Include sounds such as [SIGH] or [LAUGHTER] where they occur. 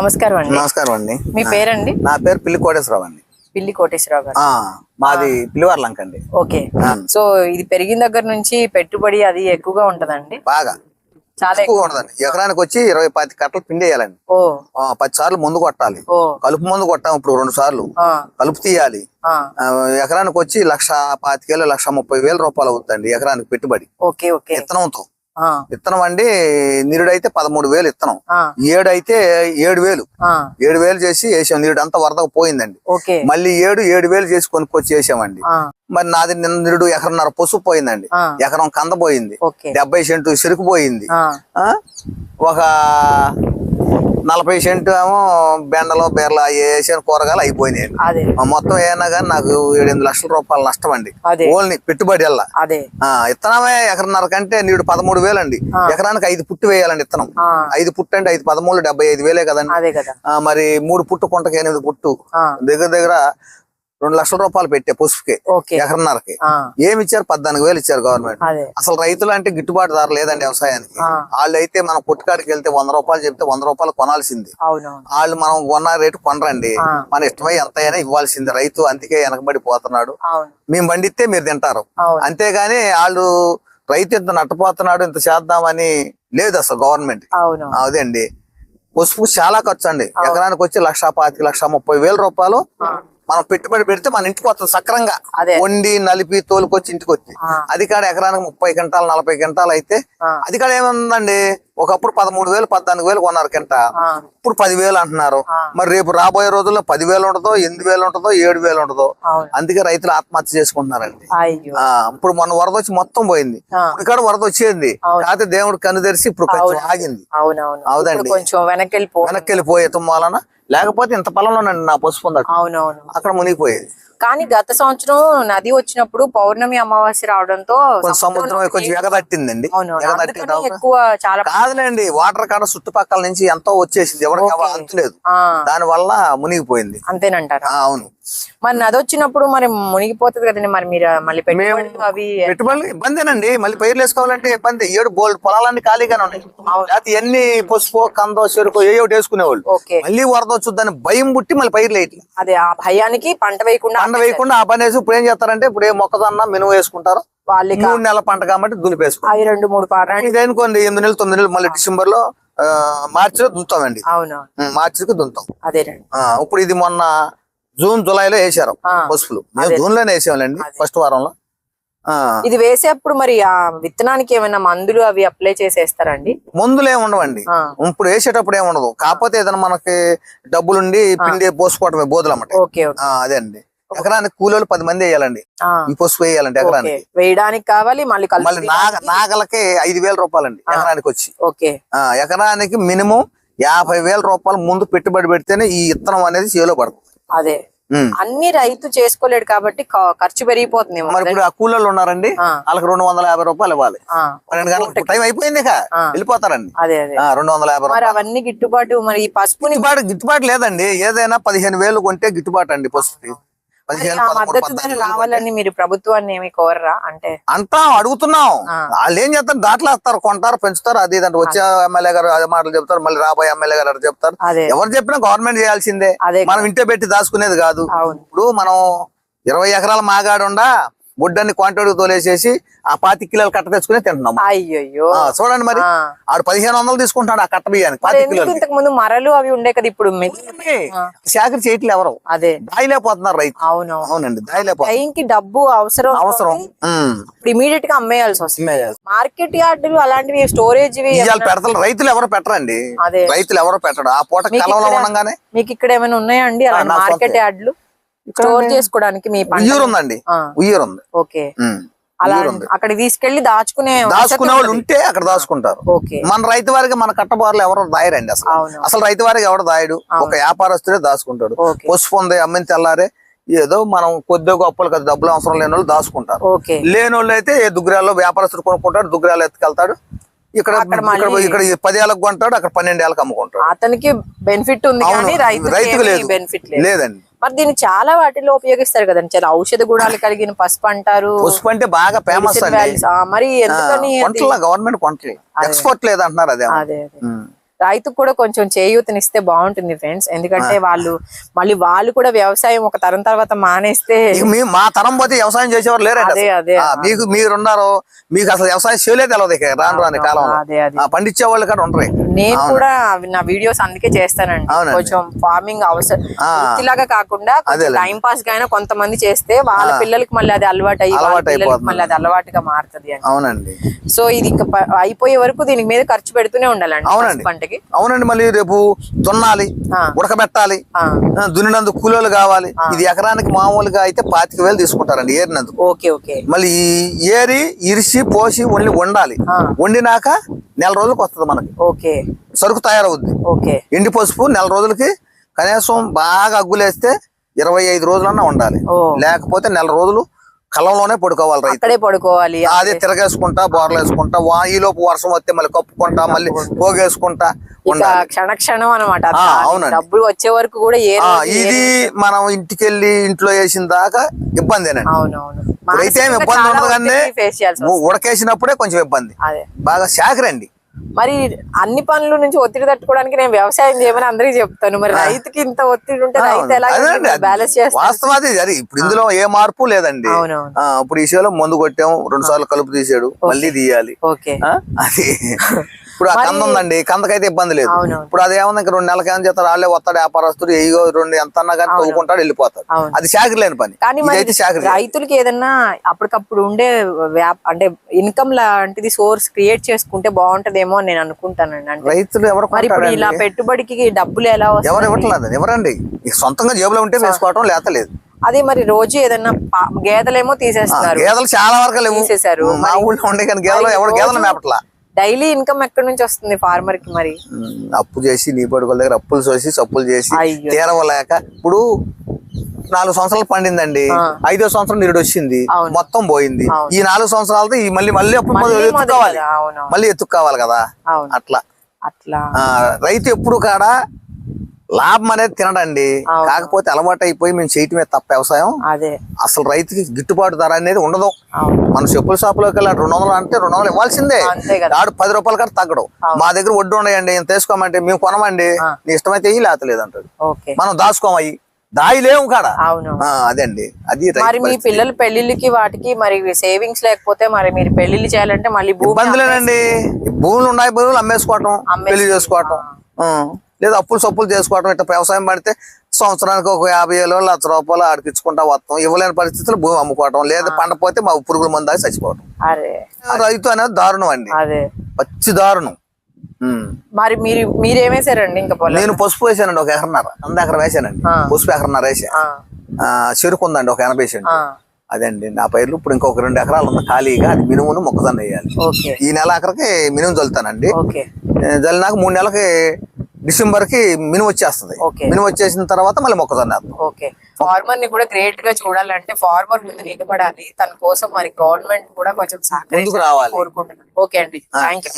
నమస్కారం అండి. నమస్కారం అండి. మీ పేరండి? నా పేరు పిల్లి కోటేశ్వరరావు అండి. పిల్లి కోటేశ్వరరావు గారు. మాది పిల్లివార్లంక అండి. ఓకే. సో ఇది పెరిగిన దగ్గర నుంచి పెట్టుబడి అది ఎక్కువగా ఉంటదండి? బాగా. చాలా ఎక్కువ. ఉండదండి ఎకరానికి వచ్చి ఇరవై పది కట్టలు పిండి వేయాలండి. పది సార్లు ముందు కొట్టాలి. కలుపు ముందు కొట్టాం ఇప్పుడు రెండు సార్లు. కలుపు తీయాలి. ఎకరానికి వచ్చి లక్ష పాతికేలు లక్ష ముప్పై వేల రూపాయలు అవుతుందండి ఎకరానికి పెట్టుబడి. Okay okay. విత్తనంతో. విత్తనం అండి నిరుడు అయితే పదమూడు వేలు విత్తనం ఆ, ఏడు అయితే ఏడు వేలు. ఏడు వేలు చేసి వేసాం నీడు అంతా వరదకు పోయిందండి. మళ్ళీ ఏడు ఏడు వేలు చేసి కొనుక్కొచ్చి వేసామండి. మరి నాది నిన్న నిరుడు ఎకరన్నర పసుపు పోయిందండి. ఎకరం కంద పోయింది. డెబ్బై సెంటు చెరుకు పోయింది? ఒక నలభై సెంటు ఏమో బెండలు బీరలు వేసాను కూరగాయలు ఆ మొత్తం ఏమన్నా కానీ నాకు ఏడెనిమిది లక్షల రూపాయలు నష్టం అండి. ఓన్లీ పెట్టుబడి ఆ, ఇత్తనమే ఎకరన్నర కంటే నీడు పదమూడు వేలు అండి. ఎకరానికి ఐదు పుట్టు వేయాలండి ఇత్తనం. ఐదు పుట్టు అంటే ఐదు పదమూడు డెబ్బై ఐదు వేలే కదండి. అదే కదా. ఆ, మరి మూడు పుట్టు కుంటకి ఎనిమిది పుట్టు. దగ్గర దగ్గర రెండు లక్షల రూపాయలు పెట్టే పసుపుకి ఎకరన్నరకి. ఏమి ఇచ్చారు? పద్నాలుగు వేలు ఇచ్చారు గవర్నమెంట్ అసలు రైతులు అంటే గిట్టుబాటు ధర లేదండి వ్యవసాయానికి. వాళ్ళు అయితే మనం పుట్టుకాడికి వెళ్తే వంద రూపాయలు చెప్తే వంద రూపాయలు కొనాల్సింది. వాళ్ళు మనం కొన్న రేటు కొనరండి. మన ఇష్టమై ఎంత అయినా ఇవ్వాల్సింది. రైతు అందుకే వెనకబడి పోతున్నాడు మేము పండిస్తే మీరు తింటారు. అంతేగాని వాళ్ళు రైతు ఇంత నట్టపోతున్నాడు ఇంత చేద్దామని లేదు అసలు గవర్నమెంట్ అవును. అదే అండి. పసుపు చాలా ఖర్చు అండి. ఎకరానికి వచ్చి లక్ష పాతిక లక్ష ముప్పై వేల రూపాయలు మనం పెట్టుబడి పెడితే మన ఇంటికి వస్తుంది సక్రంగా. వండి నలిపి తోలుకొచ్చి ఇంటికి వచ్చి. అది కాడ ఎకరానికి ముప్పై క్వింటాలు నలభై క్వింటాలు అయితే అది కాడ ఏముందండి? ఒకప్పుడు పదమూడు వేలు పద్నాలుగు వేలు కొన్నారు కింట. ఇప్పుడు పదివేలు అంటున్నారు. మరి రేపు రాబోయే రోజుల్లో పదివేలు ఉంటుందో ఎనిమిది వేలు ఉంటుందో ఏడు వేలు ఉంటుందో అవును. అందుకే రైతులు ఆత్మహత్య చేసుకుంటున్నారండి. ఇప్పుడు మొన్న వరద వచ్చి మొత్తం పోయింది. ఇక్కడ వరద వచ్చేది. కాకపోతే దేవుడు కన్ను తెరిచి ఇప్పుడు కొంచెం ఆగింది. అవునండి. కొంచెం వెనక్కి వెళ్ళిపో వెనక్కి వెళ్ళిపోయే వలన లేకపోతే ఇంత పొలంలోనండి నా పసుపు అక్కడ మునిగిపోయేది. కానీ గత సంవత్సరం నది వచ్చినప్పుడు పౌర్ణమి అమావాస్య రావడంతో సముద్రం కొంచెం ఎగదట్టిందండి. ఎక్కువ చాలా కాదులేండి వాటర్ కాడ చుట్టుపక్కల నుంచి ఎంతో వచ్చేసింది. ఎవరికి. అంతులేదు. దాని వల్ల మునిగిపోయింది. అంతేనంటారా. అవును. మరి నది వచ్చినప్పుడు మరి మునిగిపోతుంది కదండి మరి మీరు మళ్ళీ పెట్టుబడులు అవి? పెట్టుబడులు ఇబ్బందేనండి. మళ్ళీ పైర్లు వేసుకోవాలంటే ఇబ్బంది. ఏడు బోల్డ్ పొలాలన్నీ ఖాళీగానే ఉన్నాయి. లేకపోతే ఎన్ని పసుపు కందో చెరుకు ఏ ఒకటి వేసుకునేవాళ్ళు. మళ్ళీ వరద వచ్చుద్దని భయం పుట్టి మళ్ళీ పైర్లు వేయట్లేదు అదే ఆ భయానికి పంట వేయకుండా పంట వేయకుండా ఆ పని వేసి ఇప్పుడు ఏం చేస్తారంటే ఇప్పుడు ఏ మొక్కజొన్న మినుము వేసుకుంటారు. వాళ్ళకి మూడు నెలల పంట కాబట్టి దులిపేసుకుంటారు అవి రెండు మూడు పారాయణ ఇది అనుకోండి ఎనిమిది నెలలు తొమ్మిది నెలలు మళ్ళీ డిసెంబర్లో ఆ, మార్చిలో దుంతామండి మార్చికి దుంతాం అదేనండి. ఆ, ఇప్పుడు ఇది మొన్న జూన్ జూలైలో వేసారు పసుపులు. మేము జూన్లోనే అదే. ఫస్ట్ వారంలో. ఇది వేసేప్పుడు మరి ఆ విత్తనానికి ఏమైనా మందులు అవి అప్లై చేసేస్తారండి? మందులు ఏమి ఉండవండి ఇప్పుడు వేసేటప్పుడు ఏమి ఉండదు. కాకపోతే ఏదైనా మనకి డబ్బులుండి పిండి పోసుకోవటమే బోధులు అన్నమాట అదే అండి. ఎకరానికి కూలీలు పది మంది వేయాలండి. ఈ పసుపు వేయాలండి ఎకరానికి. వేయడానికి కావాలి మళ్ళీ మళ్ళీ నాగ నాగలకి ఐదు వేల రూపాయలండి ఎకరానికి వచ్చి. ఎకరానికి మినిమం యాభై వేల రూపాయలు ముందు పెట్టుబడి పెడితేనే ఈ ఇత్తనం అనేది చేలో పడుతుంది. అదే. అన్ని రైతు చేసుకోలేడు కాబట్టి ఖర్చు పెరిగిపోతుంది మరి ఇప్పుడు ఆ కూలీలు ఉన్నారండి వాళ్ళకి రెండు వందల యాభై రూపాయలు ఇవ్వాలి. గంటలకు టైం అయిపోయింది. వెళ్ళిపోతారండి. అదే రెండు వందల యాభై మరి అవన్నీ గిట్టుబాటు మరి ఈ పసుపుని గిట్టుబాటు గిట్టుబాటు లేదండి. ఏదైనా పదిహేను వేలు కొంటే గిట్టుబాటు అండి పసుపుకి మరి పదిహేను. రావాలని మీరు ప్రభుత్వాన్ని ఏమి కోరరా? అంటే అంటాం అడుగుతున్నాం. వాళ్ళు ఏం చేస్తారు? దాంట్లో వేస్తారు కొంటారు పెంచుతారు అది ఇదంటే వచ్చే ఎమ్మెల్యే గారు అదే మాటలు చెప్తారు మళ్ళీ రాబోయే ఎమ్మెల్యే గారు అదే చెప్తారు. ఎవరు చెప్పినా గవర్నమెంట్ చేయాల్సిందే. మనం ఇంటే పెట్టి దాచుకునేది కాదు. ఇప్పుడు మనం ఇరవై ఎకరాల మాగాడుండా బుడ్డని క్వాంటిటీ తోలేసేసి ఆ పాతి కిలోలు కట్ట తెచ్చుకుని తింటున్నాం అయ్యో చూడండి మరి. ఆడు పదిహేను వందలు తీసుకుంటాడు ఆ కట్ట బియ్యానికి పాతి కిలోలు ఇంతకు ముందు మరలు అవి ఉండే కదా ఇప్పుడు శాఖలు చేయట్లేదు ఎవరు. అదే. దాయిలేకపోతున్నారు రైతు. అవును. అవునండి దాయిలేకపోతున్నారు టైంకి డబ్బు అవసరం. అవసరం. ఇప్పుడు ఇమీడియట్గా అమ్మేయాల్సి వస్తుంది. మార్కెట్ యార్డులు అలాంటివి స్టోరేజ్ పెడతారు రైతులు ఎవరు పెట్టరండి. అదే. రైతులు ఎవరు పెట్టడు ఆ పూట ఇక్కడ- ఉండగానే. మీకు ఇక్కడ ఏమైనా అలాంటి నా మార్కెట్. యార్డులు? స్టోర్ చేసుకోవడానికి మీ ఉయ్యూరు ఉందండి ఉయ్యూరు ఉంది ఓకే. అలా అక్కడికి తీసుకెళ్ళి దాచుకునే దాచుకునే వాళ్ళు. ఉంటే అక్కడ దాచుకుంటారు. ఓకే. మన రైతు వారికి మన కట్టబారులు ఎవరు దాయరండి అసలు. అసలు రైతు వారికి ఎవరు దాయడు? ఒక వ్యాపారస్తుడే దాచుకుంటాడు. పసుపు ఉంది అమ్మిన తెల్లారే ఏదో మనం కొద్దిగా గొప్పలు కదా డబ్బులు అవసరం లేని వాళ్ళు దాచుకుంటారు. లేని వాళ్ళు అయితే ఏ దుగ్గరాల్లో వ్యాపారస్తుడు కొనుక్కుంటాడు దుగ్గరాలు ఎత్తుకెళ్తాడు. ఇక్కడ అక్కడ ఇక్కడ మళ్ళీ- ఇక్కడ పది ఏళ్ళకి కొంటాడు అక్కడ పన్నెండు ఏళ్ళకి అమ్ముకుంటాడు. అతనికి బెనిఫిట్ ఉంది రైతుకి లేదు. బెనిఫిట్ లేదు. లేదండి. మరి దీన్ని చాలా వాటిలో ఉపయోగిస్తారు కదండి. చాలా ఔషధ గుణాలు కలిగిన పసుపు అంటారు పసుపు అంటే బాగా ఫేమస్ మరి ఎందుకని గవర్నమెంట్ కొంటలే. ఎక్స్పోర్ట్ లేదంటున్నారు అదే అదే. రైతుకు కూడా కొంచెం చేయూతనిస్తే బాగుంటుంది ఫ్రెండ్స్ ఎందుకంటే వాళ్ళు మళ్ళీ వాళ్ళు కూడా వ్యవసాయం ఒక తరం తర్వాత మానేస్తే మీ తరం పోతే వ్యవసాయం చేసేవారు లేరండి అదే. అదే. మీకు మీరున్నారు మీకు అసలు వ్యవసాయం చేయలే తెలియదు రాను రాని కాలంలో అదే అదే ఆ, పండించే వాళ్ళు కూడా ఉండరు నేను కూడా నా వీడియోస్ అందుకే చేస్తానండి. కొంచెం ఫార్మింగ్ అవసరం. వృత్తిలాగా కాకుండా. టైం పాస్గా అయినా కొంతమంది చేస్తే వాళ్ళ పిల్లలకి మళ్ళీ అది అలవాటు అయ్యి. మళ్ళీ అది అలవాటుగా మారుతుంది అని అవునండి సో ఇది అయిపోయే వరకు దీని మీద ఖర్చు పెడుతూనే ఉండాలండి అవునండి. పంటకి అవునండి మళ్ళీ రేపు దున్నాలి. ఉడకబెట్టాలి దున్నినందుకు కూలీలు కావాలి. ఇది ఎకరానికి మామూలుగా అయితే పాతిక వేలు తీసుకుంటారండి ఏరినందుకు. Okay okay. మళ్ళీ ఏరి ఇరిసి పోసి వండి వండాలి. వండినాక నెల రోజులకు వస్తుంది మనకి. ఓకే. సరుకు తయారవుద్ది. ఓకే. ఎండి పసుపు నెల రోజులకి కనీసం బాగా అగ్గులేస్తే ఇరవై ఐదు రోజులన్నా ఉండాలి. లేకపోతే నెల రోజులు కళ్ళంలోనే పడుకోవాలి రైతు. అక్కడే పడుకోవాలి అదే తిరగేసుకుంటా బోర్లు వేసుకుంటా వా ఈలోపు వర్షం వస్తే మళ్ళీ కప్పుకుంటా మళ్ళీ పోగేసుకుంటా క్షణ క్షణం అనమాట అవునండి. డబ్బులు వచ్చే వరకు కూడా ఇది మనం ఇంటికెళ్ళి ఇంట్లో వేసిన దాకా ఇబ్బందేనండి. అవునవును. ఏం ఇబ్బంది ఉండదు కానీ ఉడకేసినప్పుడే కొంచెం ఇబ్బంది. అదే. బాగా శాఖరండి మరి అన్ని పనుల నుంచి ఒత్తిడి తట్టుకోవడానికి నేను వ్యవసాయం చేయమని అందరికీ చెప్తాను. మరి రైతుకి ఇంత ఒత్తిడి ఉంటే రైతు ఎలా బ్యాలెన్స్ చేస్తారు వాస్తవం అది ఇప్పుడు ఇందులో ఏ మార్పు లేదండి. ఇప్పుడు ఈ చేలో మందు కొట్టాము రెండు సార్లు కలుపు తీసాడు మళ్ళీ తీయాలి. ఓకే. అది. [LAUGHS] ఇప్పుడు ఆ కంద ఉందండి కందకైతే ఇబ్బంది లేదు. ఇప్పుడు అది ఏమన్నా ఇంకా రెండు నెలలకి ఏం చేస్తారు వాళ్ళే వస్తాడు వ్యాపారస్తుడు ఎయ్యో రెండు ఎంత అన్నా కానీ తవ్వుకుంటాడు వెళ్ళిపోతాడు. అది శాఖరి లేని పని. ఇదైతే శాఖరి రైతులకి ఏదన్నా అప్పటికప్పుడు ఉండే అంటే ఇన్కమ్ లాంటిది సోర్స్ క్రియేట్ చేసుకుంటే బాగుంటదేమో అని నేను అనుకుంటానండి. రైతులు ఎవరు? ఇలా పెట్టుబడికి డబ్బులు ఎలా ఎవరు ఇవ్వట్లేదు ఎవరండి? సొంతంగా జేబులో ఉంటే వేసుకోవటం లేతలేదు. అదే మరి రోజు ఏదన్నా గేదెలేమో తీసేస్తున్నారు. గేదెలు చాలా వరకు తీసేశారు. మా ఊళ్ళో ఉండే కానీ గేదెలు ఎవరు గేదెలు మేపట్లా. డైలీ ఇన్కమ్ ఎక్కడి నుంచి వస్తుంది ఫార్మర్కి మరి అప్పు చేసి నీ పడుకోల దగ్గర అప్పులు చేసి సప్పులు చేసి. తీరవలేక ఇప్పుడు నాలుగు సంవత్సరాలు పండిందండి. ఐదో సంవత్సరం నిరుడు వచ్చింది. మొత్తం పోయింది. ఈ నాలుగు సంవత్సరాలతో ఈ మళ్ళీ మళ్ళీ అప్పుడు మొదలు ఎత్తుకోవాలి. మళ్ళీ ఎత్తుక్కోవాలి కదా అట్లా అట్లా రైతు ఎప్పుడు కాడ లాభం అనేది తినడండి. కాకపోతే అలవాటు అయిపోయి మేము చేయటమే తప్ప వ్యవసాయం. అదే. అసలు రైతుకి గిట్టుబాటు ధర అనేది ఉండదు. మన చెప్పుల షాపులోకి వెళ్ళి రెండు వందలు అంటే రెండు వందలు ఇవ్వాల్సిందే ఆడు పది రూపాయల కాడ తగ్గడం. మా దగ్గర వడ్డీ ఉన్నాయండి ఇంత తీసుకోమంటే మేము కొనమండి. నీ ఇష్టమైతే లేత లేదంటాడు ఓకే. మనం దాచుకోమయ్యి దాయి లేవు కాడ? అవును. అదండి. అది మరి మీ. పిల్లల పెళ్ళిళ్ళకి వాటికి మరి సేవింగ్స్ లేకపోతే మరి మీరు పెళ్ళిళ్ళు చేయాలంటే మళ్ళీ భూమి ఇబ్బందులేనండి. భూములు ఉన్నాయి భూములు అమ్మేసుకోవటం. పెళ్ళి చేసుకోవటం. లేదా అప్పులు సప్పులు చేసుకోవటం ఇట్లా వ్యవసాయం పడితే సంవత్సరానికి ఒక యాభై వేలు లక్ష రూపాయలు ఆడికించుకుంటా వస్తాం. ఇవ్వలేని పరిస్థితుల్లో భూమి అమ్ముకోవటం లేదా పండపోతే మా పురుగుల మందు దాకా చచ్చిపోవటం. రైతు అనేది దారుణం అండి. అదే. పచ్చి దారుణం. మరి మీరు మీరేమేసారండి ఇంకా నేను పసుపు వేసానండి ఒక ఎకరన్నర. వంద ఎకరం వేసానండి. పసుపు ఎకరన్నర వేసా. చెరుకు ఉందండి ఒక ఎనభై సెంట్. అదండి నా పైర్లు. ఇప్పుడు ఇంకొక రెండు ఎకరాలు ఉంది ఖాళీగా అది మినుమును మొక్కజొన్న వేయాలి. ఈ నెల ఆఖరికి మినుము చల్లుతానండి చల్లినాక మూడు నెలలకి డిసెంబర్కి మినుము వచ్చేస్తుంది. మినుము వచ్చేసిన తర్వాత మళ్ళీ మొక్కజొన్న ఓకే. ఫార్మర్ని కూడా గ్రేట్గా చూడాలంటే ఫార్మర్ ముందు నిలబడాలి. తన కోసం మరి గవర్నమెంట్ కూడా కొంచెం ముందుకు రావాలి. కోరుకుంటున్నాను. ఓకే అండి. Thank you.